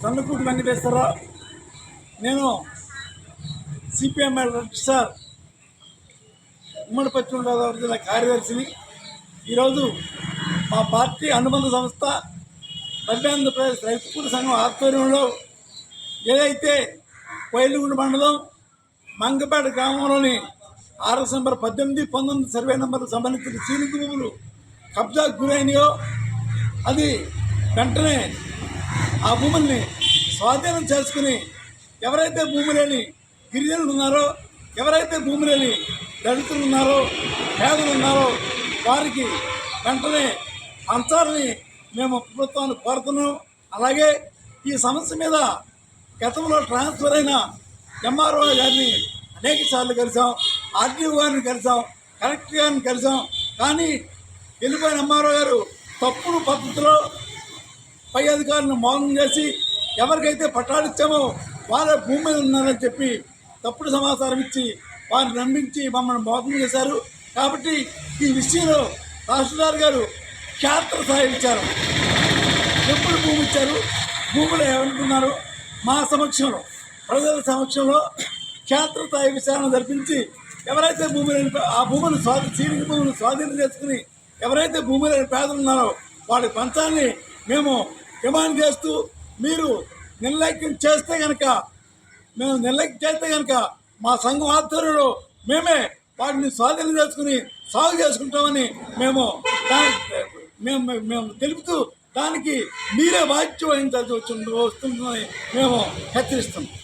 చంద్రకూటి వెంకటేశ్వరరావు నేను CPML sir ఉమ్మడి పశ్చిమ గోదావరి జిల్లా కార్యదర్శిని. ఈరోజు మా పార్టీ అనుబంధ సంస్థ మధ్యాంధ్రప్రదేశ్ ఆంధ్రప్రదేశ్ సంఘం ఆధ్వర్యంలో ఏదైతే కోయిలగూడ మండలం మంగపేట గ్రామంలోని ఆర్ఎస్ నెంబర్ పద్దెనిమిది పంతొమ్మిది సర్వే నెంబర్ సంబంధించిన సీలింగ్ భూములు కబ్జాకు గురైనయో అది వెంటనే ఆ భూముల్ని స్వాధీనం చేసుకుని ఎవరైతే భూమి లేని గిరిజనులు ఉన్నారో ఎవరైతే భూమి లేని దళితులు ఉన్నారో పేదలు ఉన్నారో వారికి వెంటనే అంచాలని మేము ప్రభుత్వాన్ని కోరుతున్నాం. అలాగే ఈ సమస్య మీద గతంలో ట్రాన్స్ఫర్ అయిన ఎంఆర్ఓ గారిని అనేక సార్లు కలిసాం ఆర్టీఓ గారిని కలిసాం కలెక్టర్ గారిని కలిసాం కానీ వెళ్ళిపోయిన ఎంఆర్ఓ గారు తప్పుడు పద్ధతిలో పై అధికారులను మౌనం చేసి ఎవరికైతే పట్టాలు ఇచ్చామో వాళ్ళ భూమి మీద ఉన్నారని చెప్పి తప్పుడు సమాచారం ఇచ్చి వారిని నమ్మించి మమ్మల్ని మోసం చేశారు. కాబట్టి ఈ విషయంలో తహసీల్దార్ గారు క్షేత్ర సహాయం ఇచ్చారు. ఎప్పుడు భూమి ఇచ్చారు? భూములు ఏమంటున్నారు మా సమక్షంలో ప్రజల సమక్షంలో క్షేత్ర స్థాయి విచారణ జరిపించి ఎవరైతే భూమి లేని పే- ఆ భూములు స్వాధీ సీలింగ్ భూములు స్వాధీనం చేసుకుని ఎవరైతే భూమి లేని పేదలు ఉన్నారో వాడి పంచాన్ని మేము డిమాండ్ చేస్తూ మీరు నిర్లక్ష్యం చేస్తే కనుక మేము నిర్లక్ష్యం చేస్తే కనుక మా సంఘం ఆధ్వర్యంలో మేమే వాటిని స్వాధీనం చేసుకుని సాగు చేసుకుంటామని మేము మేము మేము తెలుపుతూ దానికి మీరే బాధ్యత వహించాల్సి వచ్చి వస్తుందని మేము హెచ్చరిస్తున్నాం.